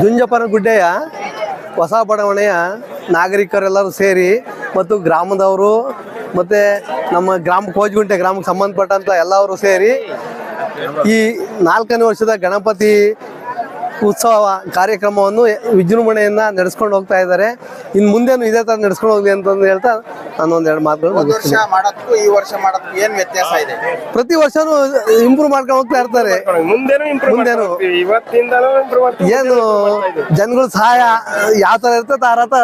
ಜುಂಜಪ್ಪನ ಗುಡ್ಡೆಯ ಹೊಸ ಬಡಾವಣೆಯ ನಾಗರಿಕರೆಲ್ಲರೂ ಸೇರಿ ಮತ್ತು ಗ್ರಾಮದವರು ಮತ್ತು ನಮ್ಮ ಗ್ರಾಮ ಕೋಜ್ಗುಂಟೆ ಗ್ರಾಮಕ್ಕೆ ಸಂಬಂಧಪಟ್ಟಂಥ ಎಲ್ಲವರು ಸೇರಿ ಈ ನಾಲ್ಕನೇ ವರ್ಷದ ಗಣಪತಿ ಉತ್ಸವ ಕಾರ್ಯಕ್ರಮವನ್ನು ವಿಜೃಂಭಣೆಯಿಂದ ನಡೆಸ್ಕೊಂಡು ಹೋಗ್ತಾ ಇದ್ದಾರೆ. ಇನ್ನು ಮುಂದೇನು ಇದೇ ತರ ನಡೆಸ್ಕೊಂಡು ಹೋಗ್ಲಿ ಅಂತಂದು ಹೇಳ್ತಾ ನಾನು ಒಂದೆರಡು ಮಾತುಗಳು ಮಾಡೋದಕ್ಕೂ ಈ ವರ್ಷ ಮಾಡೋದಕ್ಕೂ ಏನ್ ವ್ಯತ್ಯಾಸ ಇದೆ? ಪ್ರತಿ ವರ್ಷನೂ ಇಂಪ್ರೂವ್ ಮಾಡ್ಕೊಂಡು ಹೋಗ್ತಾ ಇರ್ತಾರೆ. ಮುಂದೇನು ಏನು ಜನಗಳ ಸಹಾಯ ಯಾವ ತರ ಇರ್ತದೆ ಆ ರಥ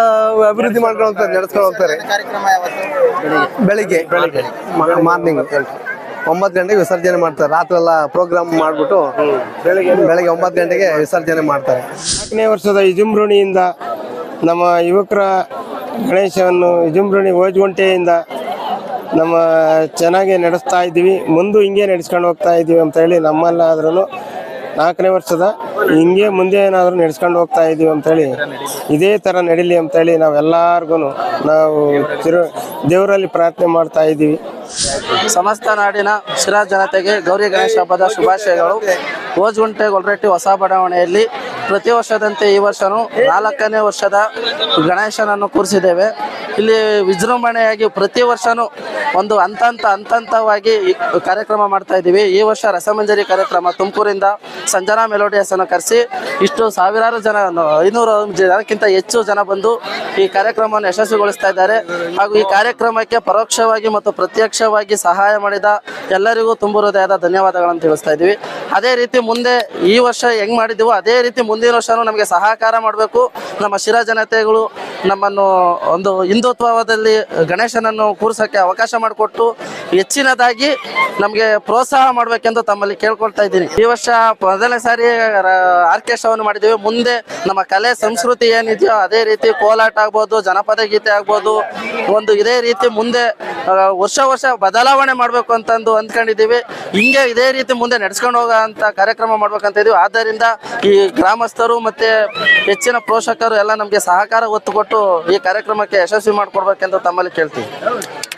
ಅಭಿವೃದ್ಧಿ ಮಾಡ್ಕೊಂಡು ಹೋಗ್ತಾರೆ ನಡೆಸ್ಕೊಂಡು ಹೋಗ್ತಾರೆ. ಬೆಳಿಗ್ಗೆ. ಮಾರ್ನಿಂಗ್. ಒಂಬತ್ತು ಗಂಟೆಗೆ ವಿಸರ್ಜನೆ ಮಾಡ್ತಾರೆ. ರಾತ್ರಿ ಎಲ್ಲ ಪ್ರೋಗ್ರಾಮ್ ಮಾಡ್ಬಿಟ್ಟು ಬೆಳಿಗ್ಗೆ ಒಂಬತ್ತು ಗಂಟೆಗೆ ವಿಸರ್ಜನೆ ಮಾಡ್ತಾರೆ. ನಾಲ್ಕನೇ ವರ್ಷದ ವಿಜೃಂಭೃಣಿಯಿಂದ ನಮ್ಮ ಯುವಕರ ಗಣೇಶವನ್ನು ವಿಜೃಂಭೃಣಿ ಓಜುಗುಂಟೆಯಿಂದ ನಮ್ಮ ಚೆನ್ನಾಗಿ ನಡೆಸ್ತಾ ಇದ್ದೀವಿ. ಮುಂದೆ ಹಿಂಗೆ ನಡೆಸ್ಕೊಂಡು ಹೋಗ್ತಾ ಇದ್ದೀವಿ ಅಂತ ಹೇಳಿ ನಮ್ಮಲ್ಲಾದ್ರೂ ನಾಲ್ಕನೇ ವರ್ಷದ ಹಿಂಗೆ ಮುಂದೆ ಏನಾದರೂ ನಡೆಸ್ಕೊಂಡು ಹೋಗ್ತಾ ಇದ್ದೀವಿ ಅಂತೇಳಿ ಇದೇ ಥರ ನಡೀಲಿ ಅಂತೇಳಿ ನಾವೆಲ್ಲರಿಗೂ ನಾವು ಚಿರು ದೇವರಲ್ಲಿ ಪ್ರಾರ್ಥನೆ ಮಾಡ್ತಾ ಇದ್ದೀವಿ. ಸಮಸ್ತ ನಾಡಿನ ಶಿರಾ ಜನತೆಗೆ ಗೌರಿ ಗಣೇಶ ಹಬ್ಬದ ಶುಭಾಶಯಗಳು. ಓಜ್ಗುಂಟೆ ಗೊಲ್ರೆಟ್ಟಿ ಹೊಸ ಬಡಾವಣೆಯಲ್ಲಿ ಪ್ರತಿ ವರ್ಷದಂತೆ ಈ ವರ್ಷನೂ ನಾಲ್ಕನೇ ವರ್ಷದ ಗಣೇಶನನ್ನು ಕೂರಿಸಿದ್ದೇವೆ. ಇಲ್ಲಿ ವಿಜೃಂಭಣೆಯಾಗಿ ಪ್ರತಿ ವರ್ಷನೂ ಒಂದು ಹಂತ ಹಂತ ಹಂತ ಹಂತವಾಗಿ ಕಾರ್ಯಕ್ರಮ ಮಾಡ್ತಾ ಇದ್ದೀವಿ. ಈ ವರ್ಷ ರಸಮಂಜರಿ ಕಾರ್ಯಕ್ರಮ ತುಮಕೂರಿಂದ ಸಂಜನಾ ಮೆಲೋಡಿಯಸನ್ನು ಕರೆಸಿ ಇಷ್ಟು ಸಾವಿರಾರು ಜನ ಐನೂರು ಜನಕ್ಕಿಂತ ಹೆಚ್ಚು ಜನ ಬಂದು ಈ ಕಾರ್ಯಕ್ರಮವನ್ನು ಯಶಸ್ವಿಗೊಳಿಸ್ತಾ ಇದ್ದಾರೆ. ಹಾಗೂ ಈ ಕಾರ್ಯಕ್ರಮಕ್ಕೆ ಪರೋಕ್ಷವಾಗಿ ಮತ್ತು ಪ್ರತ್ಯಕ್ಷವಾಗಿ ಸಹಾಯ ಮಾಡಿದ ಎಲ್ಲರಿಗೂ ತುಂಬ ಹೃದಯದ ಧನ್ಯವಾದಗಳನ್ನು ತಿಳಿಸ್ತಾ ಇದ್ದೀವಿ. ಅದೇ ರೀತಿ ಮುಂದೆ ಈ ವರ್ಷ ಹೆಂಗ್ ಮಾಡಿದ್ದೀವೋ ಅದೇ ರೀತಿ ಮುಂದಿನ ವರ್ಷನೂ ನಮಗೆ ಸಹಕಾರ ಮಾಡಬೇಕು. ನಮ್ಮ ಶಿರಾ ಜನತೆಗಳು ನಮ್ಮನ್ನು ಒಂದು ಹಿಂದುತ್ವದಲ್ಲಿ ಗಣೇಶನನ್ನು ಕೂರಿಸೋಕ್ಕೆ ಅವಕಾಶ ಮಾಡಿಕೊಟ್ಟು ಹೆಚ್ಚಿನದಾಗಿ ನಮಗೆ ಪ್ರೋತ್ಸಾಹ ಮಾಡಬೇಕೆಂದು ತಮ್ಮಲ್ಲಿ ಕೇಳ್ಕೊಳ್ತಾ ಇದ್ದೀನಿ. ಈ ವರ್ಷ ಮೊದಲನೇ ಸಾರಿ ಆರ್ಕೆಸ್ಟ್ರಾವನ್ನು ಮಾಡಿದ್ದೀವಿ. ಮುಂದೆ ನಮ್ಮ ಕಲೆ, ಸಂಸ್ಕೃತಿ ಏನಿದೆಯೋ ಅದೇ ರೀತಿ ಕೋಲಾಟ ಆಗ್ಬೋದು, ಜನಪದ ಗೀತೆ ಆಗ್ಬೋದು, ಒಂದು ಇದೇ ರೀತಿ ಮುಂದೆ ವರ್ಷ ವರ್ಷ ಬದಲಾವಣೆ ಮಾಡಬೇಕು ಅಂತಂದು ಅಂದ್ಕೊಂಡಿದ್ದೀವಿ. ಹಿಂಗೆ ಇದೇ ರೀತಿ ಮುಂದೆ ನಡೆಸ್ಕೊಂಡು ಹೋಗೋ ಅಂತ ಕಾರ್ಯಕ್ರಮ ಮಾಡ್ಬೇಕಂತ ಇದೀವಿ ಆದ್ದರಿಂದ ಈ ಗ್ರಾಮಸ್ಥರು ಮತ್ತೆ ಹೆಚ್ಚಿನ ಪೋಷಕರು ಎಲ್ಲ ನಮಗೆ ಸಹಕಾರ ಒತ್ತು ಈ ಕಾರ್ಯಕ್ರಮಕ್ಕೆ ಯಶಸ್ವಿ ಮಾಡಿಕೊಡ್ಬೇಕೆಂದು ತಮ್ಮಲ್ಲಿ ಕೇಳ್ತೀವಿ